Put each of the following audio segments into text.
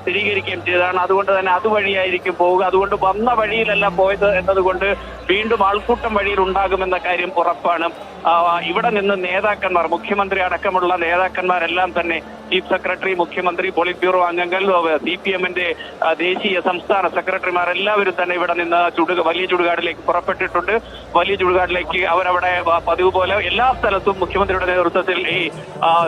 സ്ഥിരീകരിക്കുകയും ചെയ്തതാണ്. അതുകൊണ്ട് തന്നെ അതുവഴിയായിരിക്കും പോവുക അതുകൊണ്ട് വന്ന വഴിയിലല്ല പോയത് എന്നതുകൊണ്ട് വീണ്ടും ആൾക്കൂട്ടം വഴിയിൽ ഉണ്ടാകുമെന്ന കാര്യം ഉറപ്പാണ്. ഇവിടെ നിന്ന് നേതാക്കന്മാർ മുഖ്യമന്ത്രി അടക്കമുള്ള നേതാക്കന്മാരെല്ലാം തന്നെ ചീഫ് സെക്രട്ടറി മുഖ്യമന്ത്രി പോളിറ്റ് ബ്യൂറോ അംഗങ്ങൾ സി പി എമ്മിന്റെ ദേശീയ സംസ്ഥാന സെക്രട്ടറിമാർ എല്ലാവരും തന്നെ ഇവിടെ നിന്ന് ചുടുക വലിയ ചുടുകാടിലേക്ക് പുറപ്പെട്ടിട്ടുണ്ട്. വലിയ ചുടുകാടിലേക്ക് അവരവിടെ വ- പതിവ് പോലെ എല്ലാ സ്ഥലത്തും മുഖ്യമന്ത്രിയുടെ നേതൃത്വത്തിൽ ഈ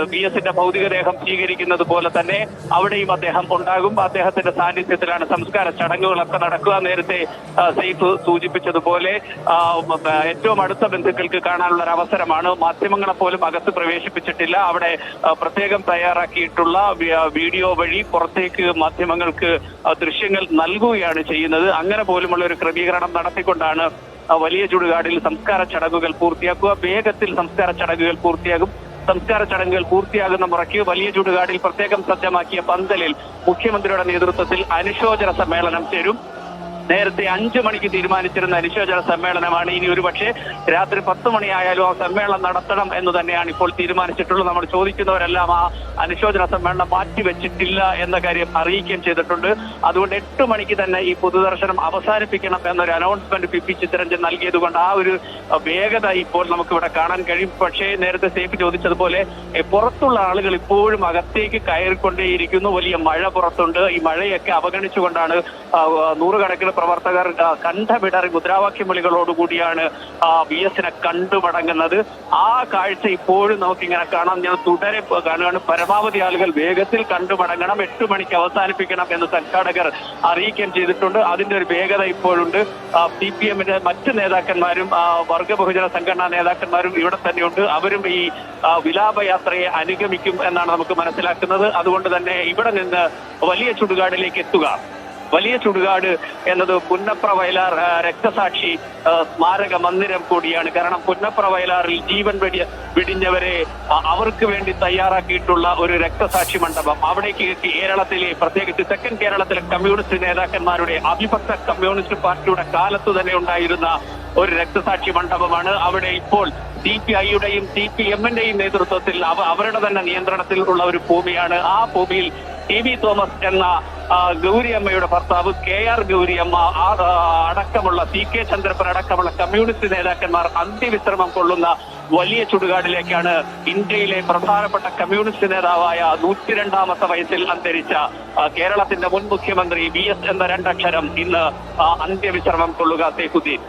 ബി എസിന്റെ ഭൗതികദേഹം സ്വീകരിക്കുന്നത് പോലെ തന്നെ അവിടെയും അദ്ദേഹം ഉണ്ടാകും. അദ്ദേഹത്തിന്റെ സാന്നിധ്യത്തിലാണ് സംസ്കാര ചടങ്ങുകളൊക്കെ നടക്കുക. നേരത്തെ സെയ്ഫ് സൂചിപ്പിച്ചതുപോലെ ഏറ്റവും അടുത്ത ബന്ധുക്കൾക്ക് കാണാനുള്ള ഒരു അവസരമാണ് മാധ്യമങ്ങളെ പോലും അകത്ത് പ്രവേശിപ്പിച്ചിട്ടില്ല. അവിടെ പ്രത്യേകം പ്രത്യേകം തയ്യാറാക്കിയിട്ടുള്ള വീഡിയോ വഴി പുറത്തേക്ക് മാധ്യമങ്ങൾക്ക് ദൃശ്യങ്ങൾ നൽകുകയാണ് ചെയ്യുന്നത്. അങ്ങനെ പോലുമുള്ള ഒരു ക്രമീകരണം നടത്തിക്കൊണ്ടാണ് വലിയ ചുടുകാടിൽ സംസ്കാര ചടങ്ങുകൾ പൂർത്തിയാക്കുക. വേഗത്തിൽ സംസ്കാര ചടങ്ങുകൾ പൂർത്തിയാകും. സംസ്കാര ചടങ്ങുകൾ പൂർത്തിയാകുന്ന മുറയ്ക്ക് വലിയ ചുടുകാടിൽ പ്രത്യേകം സജ്ജമാക്കിയ പന്തലിൽ മുഖ്യമന്ത്രിയുടെ നേതൃത്വത്തിൽ അനുശോചന സമ്മേളനം ചേരും. നേരത്തെ അഞ്ചു മണിക്ക് തീരുമാനിച്ചിരുന്ന അനുശോചന സമ്മേളനമാണ് ഇനി ഒരുപക്ഷെ രാത്രി പത്ത് മണിയായാലും ആ സമ്മേളനം നടത്തണം എന്ന് തന്നെയാണ് ഇപ്പോൾ തീരുമാനിച്ചിട്ടുള്ളത്. നമ്മൾ ചോദിക്കുന്നവരെല്ലാം ആ അനുശോചന സമ്മേളനം മാറ്റിവെച്ചിട്ടില്ല എന്ന കാര്യം അറിയിക്കുകയും ചെയ്തിട്ടുണ്ട്. അതുകൊണ്ട് എട്ട് മണിക്ക് തന്നെ ഈ പൊതുദർശനം അവസാനിപ്പിക്കണം എന്നൊരു അനൗൺസ്മെന്റ് പി പി ചിത്തരഞ്ജൻ നൽകിയത് കൊണ്ട് ആ ഒരു വേഗത ഇപ്പോൾ നമുക്ക് ഇവിടെ കാണാൻ കഴിയും. പക്ഷേ നേരത്തെ സേഫ് ചോദിച്ചതുപോലെ പുറത്തുള്ള ആളുകൾ ഇപ്പോഴും അകത്തേക്ക് കയറിക്കൊണ്ടേയിരിക്കുന്നു. വലിയ മഴ പുറത്തുണ്ട്. ഈ മഴയൊക്കെ അവഗണിച്ചുകൊണ്ടാണ് നൂറുകണക്കിന് പ്രവർത്തകർ കണ്ഠമിടറി മുദ്രാവാക്യം വിളികളോടുകൂടിയാണ് ബി എസിനെ കണ്ടുമടങ്ങുന്നത് ആ കാഴ്ച ഇപ്പോഴും നമുക്കിങ്ങനെ കാണാം. ഞാൻ തുടരെ കാണുകയാണ്. പരമാവധി ആളുകൾ വേഗത്തിൽ കണ്ടുമടങ്ങണം എട്ട് മണിക്ക് അവസാനിപ്പിക്കണം എന്ന് സംഘാടകർ അറിയിക്കുകയും ചെയ്തിട്ടുണ്ട്. അതിന്റെ ഒരു വേഗത ഇപ്പോഴുണ്ട്. സി പി എമ്മിന്റെ മറ്റ് നേതാക്കന്മാരും വർഗ ബഹുജന സംഘടനാ നേതാക്കന്മാരും ഇവിടെ തന്നെയുണ്ട്. അവരും ഈ വിലാപയാത്രയെ അനുഗമിക്കും എന്നാണ് നമുക്ക് മനസ്സിലാക്കുന്നത്. അതുകൊണ്ട് തന്നെ ഇവിടെ നിന്ന് വലിയ ചുടുകാടിലേക്ക് എത്തുക. വലിയ ചുടുകാട് എന്നത് പുന്നപ്ര വയലാർ രക്തസാക്ഷി സ്മാരക മന്ദിരം കൂടിയാണ്. കാരണം പുന്നപ്ര വയലാറിൽ ജീവൻ വെടി വെടിഞ്ഞവരെ അവർക്ക് വേണ്ടി തയ്യാറാക്കിയിട്ടുള്ള ഒരു രക്തസാക്ഷി മണ്ഡപം. അവിടേക്ക് കേരളത്തിലെ പ്രത്യേകിച്ച് തെക്കൻ കേരളത്തിലെ കമ്മ്യൂണിസ്റ്റ് നേതാക്കന്മാരുടെ അവിഭക്ത കമ്മ്യൂണിസ്റ്റ് പാർട്ടിയുടെ കാലത്ത് തന്നെ ഉണ്ടായിരുന്ന ഒരു രക്തസാക്ഷി മണ്ഡപമാണ്. അവിടെ ഇപ്പോൾ സി പി ഐയുടെയും സി പി എമ്മിന്റെയും നേതൃത്വത്തിൽ അവ അവരുടെ തന്നെ നിയന്ത്രണത്തിൽ ഉള്ള ഒരു ഭൂമിയാണ്. ആ ഭൂമിയിൽ ടി വി തോമസ് എന്ന ഗൗരിയമ്മയുടെ ഭർത്താവ് കെ ആർ ഗൗരിയമ്മ അടക്കമുള്ള സി കെ ചന്ദ്രപ്പൻ അടക്കമുള്ള കമ്മ്യൂണിസ്റ്റ് നേതാക്കന്മാർ അന്ത്യവിശ്രമം കൊള്ളുന്ന വലിയ ചുടുകാടിലേക്കാണ് ഇന്ത്യയിലെ പ്രധാനപ്പെട്ട കമ്മ്യൂണിസ്റ്റ് നേതാവായ നൂറ്റിരണ്ടാമത്തെ വയസ്സിൽ അന്തരിച്ച കേരളത്തിന്റെ മുൻ മുഖ്യമന്ത്രി വി എസ് എന്ന രണ്ടക്ഷരം ഇന്ന് അന്ത്യവിശ്രമം കൊള്ളുക. തേക്കുദ്ദീൻ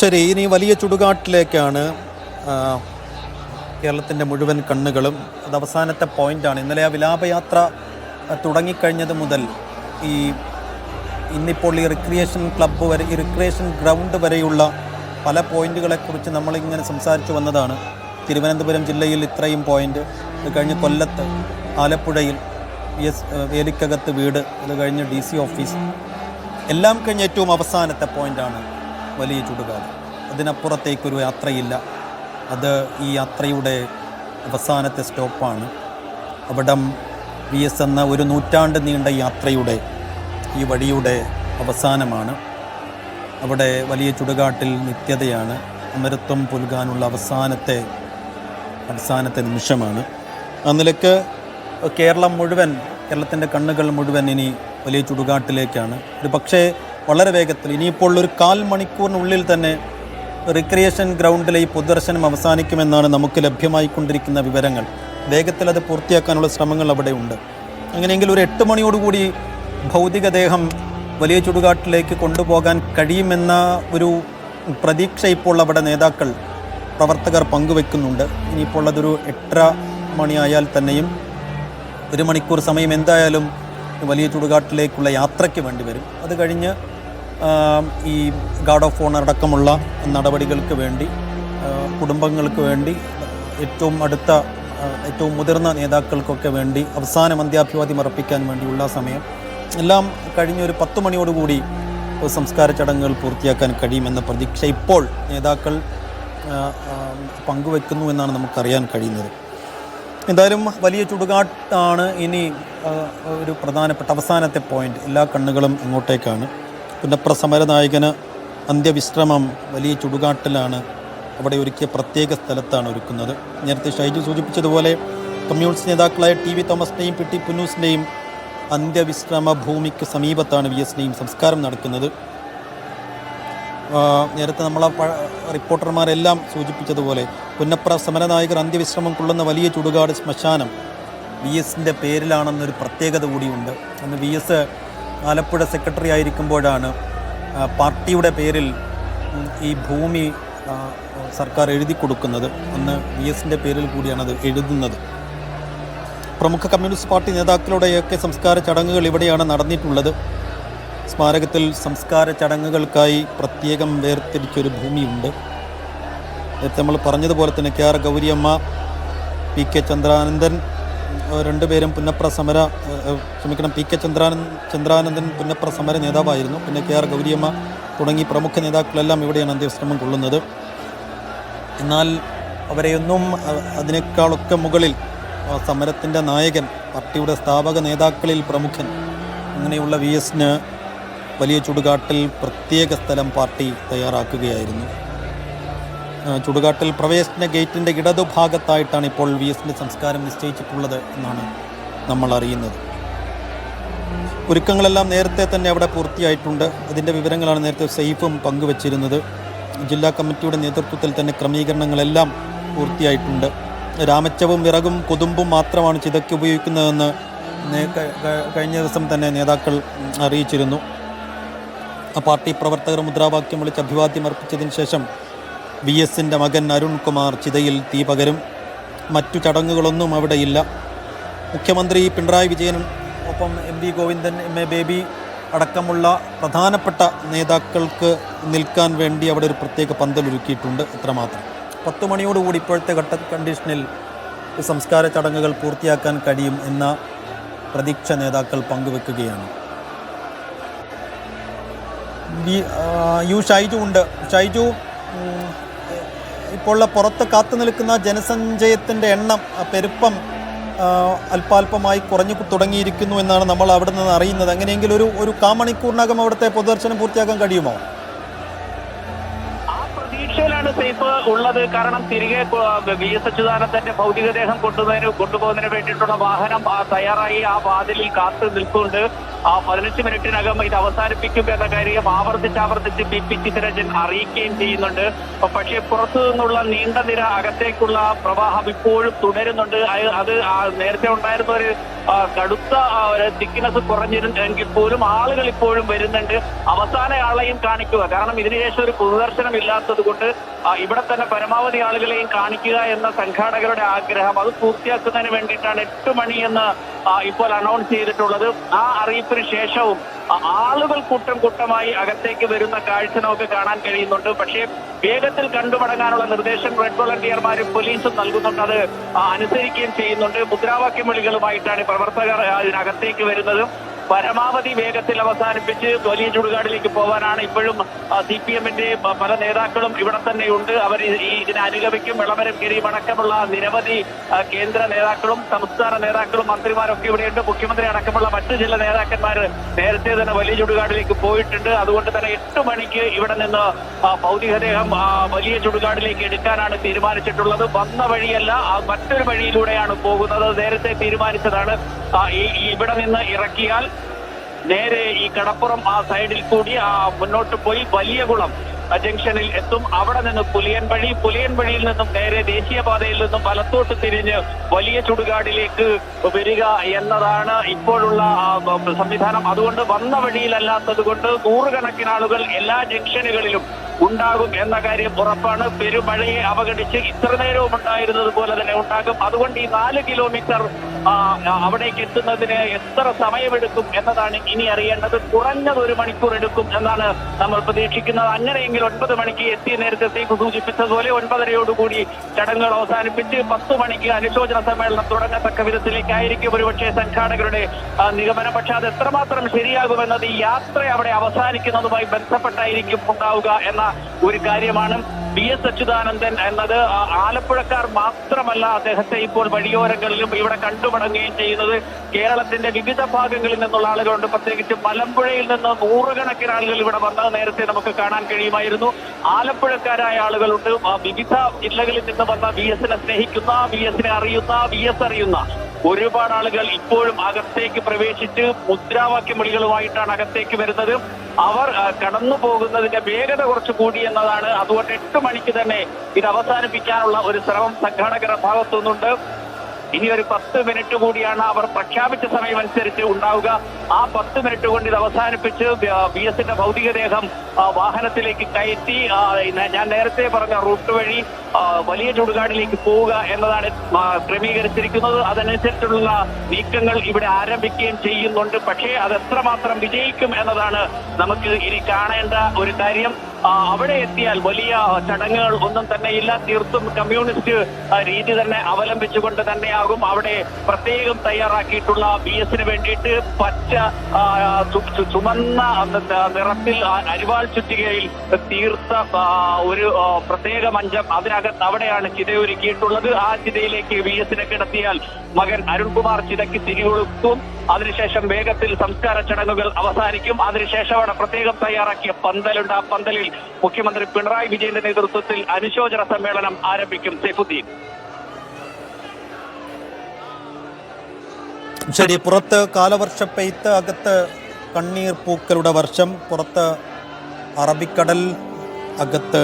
ശരി ഇനി വലിയ ചുടുകാട്ടിലേക്കാണ് കേരളത്തിന്റെ മുഴുവൻ കണ്ണുകളും അത് അവസാനത്തെ പോയിന്റാണ്. ഇന്നലെ ആ വിലാപയാത്ര തുടങ്ങിക്കഴിഞ്ഞത് മുതൽ ഈ ഇന്നിപ്പോൾ ഈ റിക്രിയേഷൻ ക്ലബ്ബ് വരെ ഈ റിക്രിയേഷൻ ഗ്രൗണ്ട് വരെയുള്ള പല പോയിന്റുകളെക്കുറിച്ച് നമ്മളിങ്ങനെ സംസാരിച്ചു വന്നതാണ്. തിരുവനന്തപുരം ജില്ലയിൽ ഇത്രയും പോയിന്റ് അത് കഴിഞ്ഞ് കൊല്ലത്ത് ആലപ്പുഴയിൽ എസ് വേലിക്കകത്ത് വീട് അത് കഴിഞ്ഞ് ഡി സി ഓഫീസ്. എല്ലാം കഴിഞ്ഞ് ഏറ്റവും അവസാനത്തെ പോയിന്റാണ് വലിയ ചുടുകാട്. അതിനപ്പുറത്തേക്കൊരു യാത്രയില്ല. അത് ഈ യാത്രയുടെ അവസാനത്തെ സ്റ്റോപ്പാണ്. അവിടം വി എസ് എന്ന ഒരു നൂറ്റാണ്ട് നീണ്ട യാത്രയുടെ ഈ വഴിയുടെ അവസാനമാണ്. അവിടെ വലിയ ചുടുകാട്ടിൽ നിത്യതയാണ്. അമരത്വം പുൽകാനുള്ള അവസാനത്തെ അവസാനത്തെ നിമിഷമാണ്. ആ നിലയ്ക്ക് കേരളം മുഴുവൻ കേരളത്തിന്റെ കണ്ണുകൾ മുഴുവൻ ഇനി വലിയ ചുടുകാട്ടിലേക്കാണ്. ഒരു പക്ഷേ വളരെ വേഗത്തിൽ ഇനിയിപ്പോൾ ഒരു കാൽ മണിക്കൂറിനുള്ളിൽ തന്നെ റിക്രിയേഷൻ ഗ്രൗണ്ടിലെ ഈ പൊതുദർശനം അവസാനിക്കുമെന്നാണ് നമുക്ക് ലഭ്യമായിക്കൊണ്ടിരിക്കുന്ന വിവരങ്ങൾ. വേഗത്തിൽ അത് പൂർത്തിയാക്കാനുള്ള ശ്രമങ്ങൾ അവിടെ ഉണ്ട് അങ്ങനെയെങ്കിൽ ഒരു എട്ട് മണിയോടുകൂടി ഭൗതികദേഹം വലിയ ചുടുകാട്ടിലേക്ക് കൊണ്ടുപോകാൻ കഴിയുമെന്ന ഒരു പ്രതീക്ഷ ഇപ്പോൾ അവിടെ നേതാക്കൾ പ്രവർത്തകർ പങ്കുവെക്കുന്നുണ്ട്. ഇനിയിപ്പോൾ അതൊരു എട്ടര മണിയായാൽ തന്നെയും ഒരു മണിക്കൂർ സമയം എന്തായാലും വലിയ ചുടുകാട്ടിലേക്കുള്ള യാത്രയ്ക്ക് വേണ്ടി വരും. അത് കഴിഞ്ഞ് ഈ ഗാർഡ് ഓഫ് ഓണർ അടക്കമുള്ള നടപടികൾക്ക് വേണ്ടി കുടുംബങ്ങൾക്ക് വേണ്ടി ഏറ്റവും അടുത്ത ഏറ്റവും മുതിർന്ന നേതാക്കൾക്കൊക്കെ വേണ്ടി അവസാനം അന്ത്യാഭിവാദ്യം അർപ്പിക്കാൻ വേണ്ടിയുള്ള സമയം. എല്ലാം കഴിഞ്ഞ ഒരു പത്ത് മണിയോടുകൂടി സംസ്കാര ചടങ്ങുകൾ പൂർത്തിയാക്കാൻ കഴിയുമെന്ന പ്രതീക്ഷ ഇപ്പോൾ നേതാക്കൾ പങ്കുവെക്കുന്നു എന്നാണ് നമുക്കറിയാൻ കഴിയുന്നത്. എന്തായാലും വലിയ ചുടുകാട്ടാണ് ഇനി ഒരു പ്രധാനപ്പെട്ട അവസാനത്തെ പോയിന്റ്. എല്ലാ കണ്ണുകളും ഇങ്ങോട്ടേക്കാണ്. പുനഃപ്ര നായകന് അന്ത്യവിശ്രമം വലിയ ചുടുകാട്ടിലാണ് അവിടെ ഒരുക്കിയ പ്രത്യേക സ്ഥലത്താണ് ഒരുക്കുന്നത്. നേരത്തെ ഷൈജു സൂചിപ്പിച്ചതുപോലെ കമ്മ്യൂണിസ്റ്റ് നേതാക്കളായ ടി വി തോമസിന്റെയും പി ടി പുന്നൂസിന്റെയും അന്ത്യവിശ്രമ ഭൂമിക്ക് സമീപത്താണ് വി എസിന്റെയും സംസ്കാരം നടക്കുന്നത്. നേരത്തെ നമ്മളെ റിപ്പോർട്ടർമാരെല്ലാം സൂചിപ്പിച്ചതുപോലെ പുന്നപ്ര സമരനായകർ അന്ത്യവിശ്രമം കൊള്ളുന്ന വലിയ ചുടുകാട് ശ്മശാനം വി എസിന്റെ പേരിലാണെന്നൊരു പ്രത്യേകത കൂടിയുണ്ട്. അന്ന് വി എസ് ആലപ്പുഴ സെക്രട്ടറി ആയിരിക്കുമ്പോഴാണ് പാർട്ടിയുടെ പേരിൽ ഈ ഭൂമി സർക്കാർ എഴുതി കൊടുക്കുന്നത്. അന്ന് വി എസിന്റെ പേരിൽ കൂടിയാണ് അത് എഴുതുന്നത്. പ്രമുഖ കമ്മ്യൂണിസ്റ്റ് പാർട്ടി നേതാക്കളുടെയൊക്കെ സംസ്കാര ചടങ്ങുകൾ ഇവിടെയാണ് നടന്നിട്ടുള്ളത്. സ്മാരകത്തിൽ സംസ്കാര ചടങ്ങുകൾക്കായി പ്രത്യേകം വേർതിരിച്ചൊരു ഭൂമിയുണ്ട്. നമ്മൾ പറഞ്ഞതുപോലെ തന്നെ K R Gouriamma P K Chandranandan രണ്ടുപേരും പുന്നപ്ര സമര ക്ഷമിക്കണം പി കെ ചന്ദ്രാനന്ദ ചന്ദ്രാനന്ദൻ പുന്നപ്ര സമര നേതാവായിരുന്നു. പിന്നെ കെ ആർ ഗൗരിയമ്മ തുടങ്ങി പ്രമുഖ നേതാക്കളെല്ലാം ഇവിടെയാണ് അന്ത്യവിശ്രമം കൊള്ളുന്നത്. എന്നാൽ അവരെയൊന്നും അതിനേക്കാളൊക്കെ മുകളിൽ സമരത്തിന്റെ നായകൻ പാർട്ടിയുടെ സ്ഥാപക നേതാക്കളിൽ പ്രമുഖൻ അങ്ങനെയുള്ള വി എസിന് വലിയ ചുടുകാട്ടിൽ പ്രത്യേക സ്ഥലം പാർട്ടി തയ്യാറാക്കുകയായിരുന്നു. ചുടുകാട്ടിൽ പ്രവേശന ഗേറ്റിന്റെ ഇടതുഭാഗത്തായിട്ടാണ് ഇപ്പോൾ വി എസിന്റെ സംസ്കാരം നിശ്ചയിച്ചിട്ടുള്ളത് എന്നാണ് നമ്മൾ അറിയുന്നത്. ഒരുക്കങ്ങളെല്ലാം നേരത്തെ തന്നെ അവിടെ പൂർത്തിയായിട്ടുണ്ട്. അതിന്റെ വിവരങ്ങളാണ് നേരത്തെ സെയ്ഫും പങ്കുവച്ചിരുന്നത്. ജില്ലാ കമ്മിറ്റിയുടെ നേതൃത്വത്തിൽ തന്നെ ക്രമീകരണങ്ങളെല്ലാം പൂർത്തിയായിട്ടുണ്ട്. രാമച്ചവും വിറകും കൊതുമ്പും മാത്രമാണ് ചിതയ്ക്ക് ഉപയോഗിക്കുന്നതെന്ന് കഴിഞ്ഞ ദിവസം തന്നെ നേതാക്കൾ അറിയിച്ചിരുന്നു. പാർട്ടി പ്രവർത്തകർ മുദ്രാവാക്യം വിളിച്ച് അഭിവാദ്യം അർപ്പിച്ചതിന് ശേഷം വി എസിന്റെ മകൻ അരുൺകുമാർ ചിതയിൽ തീ പകരും. മറ്റു ചടങ്ങുകളൊന്നും അവിടെയില്ല. മുഖ്യമന്ത്രി പിണറായി വിജയനും ഒപ്പം M V Govindan M A Baby അടക്കമുള്ള പ്രധാനപ്പെട്ട നേതാക്കൾക്ക് നിൽക്കാൻ വേണ്ടി അവിടെ ഒരു പ്രത്യേക പന്തൽ ഒരുക്കിയിട്ടുണ്ട് അത്രമാത്രം. പത്ത് മണിയോടുകൂടി ഇപ്പോഴത്തെ ഘട്ട കണ്ടീഷനിൽ സംസ്കാര ചടങ്ങുകൾ പൂർത്തിയാക്കാൻ കഴിയും എന്ന പ്രതീക്ഷ നേതാക്കൾ പങ്കുവെക്കുകയാണ്. യു ഷൈജു ഉണ്ട്. ഷൈജു ഇപ്പോൾ പുറത്ത് കാത്തു നിൽക്കുന്ന ജനസഞ്ചയത്തിന്റെ എണ്ണം പെരുപ്പം അല്പാൽപമായി കുറഞ്ഞു തുടങ്ങിയിരിക്കുന്നു എന്നാണ് നമ്മൾ അവിടെ നിന്ന് അറിയുന്നത്. അങ്ങനെയെങ്കിൽ ഒരു ഒരു കാമണിക്കൂറിനകം അവിടുത്തെ പൊതുദർശനം പൂർത്തിയാക്കാൻ കഴിയുമോ? പ്രതീക്ഷയിലാണ് സേഫ് ഉള്ളത് കാരണം തിരികെ വി എസ് അച്യുതാനന്ദന്റെ ഭൗതികദേഹം കൊണ്ടുപോകുന്നതിന് കൊണ്ടുപോകുന്നതിന് വേണ്ടിയിട്ടുള്ള വാഹനം തയ്യാറായി. ആ വാതിലിൽ കാത്തു നിൽക്കുന്നുണ്ട് ആ പതിനഞ്ച് മിനിറ്റിനകം ഇത് അവസാനിപ്പിക്കും എന്ന കാര്യം ആവർത്തിച്ച് ആവർത്തിച്ച് പി പി ചിത്തരഞ്ജൻ അറിയിക്കുകയും ചെയ്യുന്നുണ്ട്. പക്ഷേ പുറത്തു നിന്നുള്ള നീണ്ട നിര അകത്തേക്കുള്ള പ്രവാഹം ഇപ്പോഴും തുടരുന്നുണ്ട്. അത് നേരത്തെ ഉണ്ടായിരുന്ന ഒരു കടുത്ത തിക്നെസ് കുറഞ്ഞിരുന്നെങ്കിൽ പോലും ആളുകൾ ഇപ്പോഴും വരുന്നുണ്ട്. അവസാന ആളെയും കാണിക്കുക. കാരണം ഇതിനുശേഷം ഒരു പൊതുദർശനം ഇല്ലാത്തത് കൊണ്ട് ഇവിടെ തന്നെ പരമാവധി ആളുകളെയും കാണിക്കുക എന്ന സംഘാടകരുടെ ആഗ്രഹം അത് പൂർത്തിയാക്കുന്നതിന് വേണ്ടിയിട്ടാണ് എട്ട് മണി എന്ന് ഇപ്പോൾ അനൗൺസ് ചെയ്തിട്ടുള്ളത്. ആ അറിയിപ്പിന് ശേഷവും ആളുകൾ കൂട്ടം കൂട്ടമായി അകത്തേക്ക് വരുന്ന കാഴ്ച നമുക്ക് കാണാൻ കഴിയുന്നുണ്ട്. പക്ഷേ വേഗത്തിൽ കണ്ടുമടങ്ങാനുള്ള നിർദ്ദേശം റെഡ് വോളണ്ടിയർമാരും പോലീസും നൽകുന്നുണ്ട്. അത് അനുസരിക്കുകയും ചെയ്യുന്നുണ്ട്. മുദ്രാവാക്യം വിളികളുമായിട്ടാണ് പ്രവർത്തകർ അതിനകത്തേക്ക് വരുന്നത്. പരമാവധി വേഗത്തിൽ അവസാനിപ്പിച്ച് വലിയ ചുടുകാടിലേക്ക് പോകാനാണ് ഇപ്പോഴും സി പി എമ്മിന്റെ പല നേതാക്കളും ഇവിടെ തന്നെയുണ്ട്. അവർ ഈ ഇതിനെ അനുഗമിക്കും. വിളമരം ഗിരിയും അടക്കമുള്ള നിരവധി കേന്ദ്ര നേതാക്കളും സംസ്ഥാന നേതാക്കളും മന്ത്രിമാരൊക്കെ ഇവിടെയുണ്ട്. മുഖ്യമന്ത്രി അടക്കമുള്ള മറ്റു ചില നേതാക്കന്മാർ നേരത്തെ തന്നെ വലിയ ചുടുകാടിലേക്ക് പോയിട്ടുണ്ട്. അതുകൊണ്ട് തന്നെ എട്ട് മണിക്ക് ഇവിടെ നിന്ന് ഭൗതികദേഹം വലിയ ചുടുകാടിലേക്ക് എടുക്കാനാണ് തീരുമാനിച്ചിട്ടുള്ളത്. വന്ന വഴിയല്ല മറ്റൊരു വഴിയിലൂടെയാണ് പോകുന്നത്. നേരത്തെ തീരുമാനിച്ചതാണ് ഇവിടെ നിന്ന് ഇറക്കിയാൽ നേരെ ഈ കടപ്പുറം ആ സൈഡിൽ കൂടി ആ മുന്നോട്ട് പോയി വലിയ കുളം ജംഗ്ഷനിൽ എത്തും. അവിടെ നിന്ന് പുലിയൻ വഴി പുലിയൻ വഴിയിൽ നിന്നും നേരെ ദേശീയപാതയിൽ നിന്നും വലത്തോട്ട് തിരിഞ്ഞ് വലിയ ചുടുകാടിലേക്ക് വരിക എന്നതാണ് ഇപ്പോഴുള്ള സംവിധാനം. അതുകൊണ്ട് വന്ന വഴിയിലല്ലാത്തത് കൊണ്ട് നൂറുകണക്കിന് ആളുകൾ എല്ലാ ജംഗ്ഷനുകളിലും ഉണ്ടാകും എന്ന കാര്യം ഉറപ്പാണ്. പെരുമഴയെ അവഗണിച്ച് ഇത്ര നേരവും ഉണ്ടായിരുന്നത് പോലെ തന്നെ ഉണ്ടാകും. അതുകൊണ്ട് ഈ നാല് കിലോമീറ്റർ അവിടേക്ക് എത്തുന്നതിന് എത്ര സമയമെടുക്കും എന്നതാണ് ഇനി അറിയേണ്ടത്. കുറഞ്ഞത് ഒരു മണിക്കൂർ എടുക്കും എന്നാണ് നമ്മൾ പ്രതീക്ഷിക്കുന്നത്. അങ്ങനെയെങ്കിൽ ഒൻപത് മണിക്ക് എത്തി നേരത്തെ സേഫ് സൂചിപ്പിച്ചതുപോലെ ഒൻപതരയോടുകൂടി ചടങ്ങുകൾ അവസാനിപ്പിച്ച് പത്ത് മണിക്ക് അനുശോചന സമ്മേളനം തുടങ്ങത്തക്ക വിധത്തിലേക്കായിരിക്കും. ഒരുപക്ഷെ സംഘാടകരുടെ നിഗമനം. പക്ഷെ അത് എത്രമാത്രം ശരിയാകുമെന്നത് ഈ യാത്ര അവിടെ അവസാനിക്കുന്നതുമായി ബന്ധപ്പെട്ടായിരിക്കും ഉണ്ടാവുക എന്ന ഒരു കാര്യമാണ് വി എസ് അച്യുതാനന്ദൻ എന്നത് ആലപ്പുഴക്കാർ മാത്രമല്ല അദ്ദേഹത്തെ ഇപ്പോൾ വഴിയോരങ്ങളിലും ഇവിടെ കണ്ടുമടങ്ങുകയും ചെയ്യുന്നത്. കേരളത്തിന്റെ വിവിധ ഭാഗങ്ങളിൽ നിന്നുള്ള ആളുകളുണ്ട്. പ്രത്യേകിച്ച് മലമ്പുഴയിൽ നിന്ന് നൂറുകണക്കിന് ആളുകൾ ഇവിടെ വന്നത് നേരത്തെ നമുക്ക് കാണാൻ കഴിയുമായിരുന്നു. ആലപ്പുഴക്കാരായ ആളുകളുണ്ട്. വിവിധ ജില്ലകളിൽ നിന്ന് വന്ന വി എസിനെ സ്നേഹിക്കുന്ന വി എസിനെ അറിയുന്ന വി എസ് അറിയുന്ന ഒരുപാട് ആളുകൾ ഇപ്പോഴും അകത്തേക്ക് പ്രവേശിച്ച് മുദ്രാവാക്യ വിളികളുമായിട്ടാണ് അകത്തേക്ക് വരുന്നത്. അവർ കടന്നു പോകുന്നതിന്റെ വേഗത കുറച്ച് കൂടി എന്നതാണ്. അതുകൊണ്ട് എട്ട് മണിക്ക് തന്നെ ഇത് അവസാനിപ്പിക്കാനുള്ള ഒരു ശ്രമം സംഘാടകരുടെ ഭാഗത്തുനിന്നുണ്ട്. ഇനി ഒരു പത്ത് മിനിറ്റ് കൂടിയാണ് അവർ പ്രഖ്യാപിച്ച സമയമനുസരിച്ച് ഉണ്ടാവുക. ആ പത്ത് മിനിറ്റ് കൊണ്ട് ഇത് അവസാനിപ്പിച്ച് ബി എസിന്റെ ഭൗതികദേഹം വാഹനത്തിലേക്ക് കയറ്റി ഞാൻ നേരത്തെ പറഞ്ഞ റൂട്ട് വഴി വലിയ ചുടുകാടിലേക്ക് പോവുക എന്നതാണ് ക്രമീകരിച്ചിരിക്കുന്നത്. അതനുസരിച്ചുള്ള നീക്കങ്ങൾ ഇവിടെ ആരംഭിക്കുകയും ചെയ്യുന്നുണ്ട്. പക്ഷേ അത് എത്രമാത്രം വിജയിക്കും എന്നതാണ് നമുക്ക് ഇനി കാണേണ്ട ഒരു കാര്യം. അവിടെ എത്തിയാൽ വലിയ ചടങ്ങുകൾ ഒന്നും തന്നെ ഇല്ല തീർത്തും കമ്മ്യൂണിസ്റ്റ് രീതി തന്നെ അവലംബിച്ചുകൊണ്ട് തന്നെയാകും. അവിടെ പ്രത്യേകം തയ്യാറാക്കിയിട്ടുള്ള ബി എസിന് വേണ്ടിയിട്ട് പച്ച ചുമന്ന നിറത്തിൽ അരിവാൾ ചുറ്റികയിൽ തീർത്ത ഒരു പ്രത്യേക മഞ്ചം അതിനകത്ത് അവിടെയാണ് ചിതയൊരുക്കിയിട്ടുള്ളത്. ആ ചിതയിലേക്ക് വി എസിനെ കിടത്തിയാൽ മകൻ അരുൺകുമാർ ചിതയ്ക്ക് തിരികൊളുത്തും അതിനുശേഷം വേഗത്തിൽ സംസ്കാര ചടങ്ങുകൾ അവസാനിക്കും. അതിനുശേഷം അവിടെ പ്രത്യേകം തയ്യാറാക്കിയ പന്തലുണ്ട്. ആ പന്തലിൽ മുഖ്യമന്ത്രി പിണറായി വിജയന്റെ നേതൃത്വത്തിൽ അനുശോചന സമ്മേളനം ആരംഭിക്കും സൈഫുദ്ദീൻ. ശരി പുറത്ത് കാലവർഷ പെയ്ത്ത് അകത്ത് കണ്ണീർ പൂക്കളുടെ വർഷം പുറത്ത് അറബിക്കടൽ അകത്ത്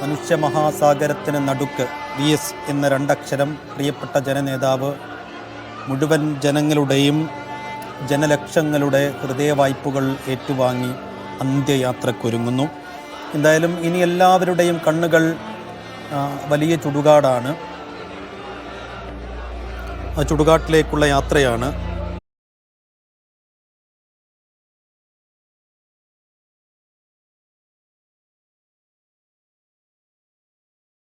മനുഷ്യമഹാസാഗരത്തിന് നടുക്ക് വി എസ് എന്ന രണ്ടക്ഷരം പ്രിയപ്പെട്ട ജനനേതാവ് മുഴുവൻ ജനങ്ങളുടെയും ജനലക്ഷങ്ങളുടെ ഹൃദയവായ്പകൾ ഏറ്റുവാങ്ങി അന്ത്യയാത്രക്കൊരുങ്ങുന്നു. എന്തായാലും ഇനി എല്ലാവരുടെയും കണ്ണുകൾ വലിയ ചുടുകാടാണ്. ആ ചുടുകാട്ടിലേക്കുള്ള യാത്രയാണ്.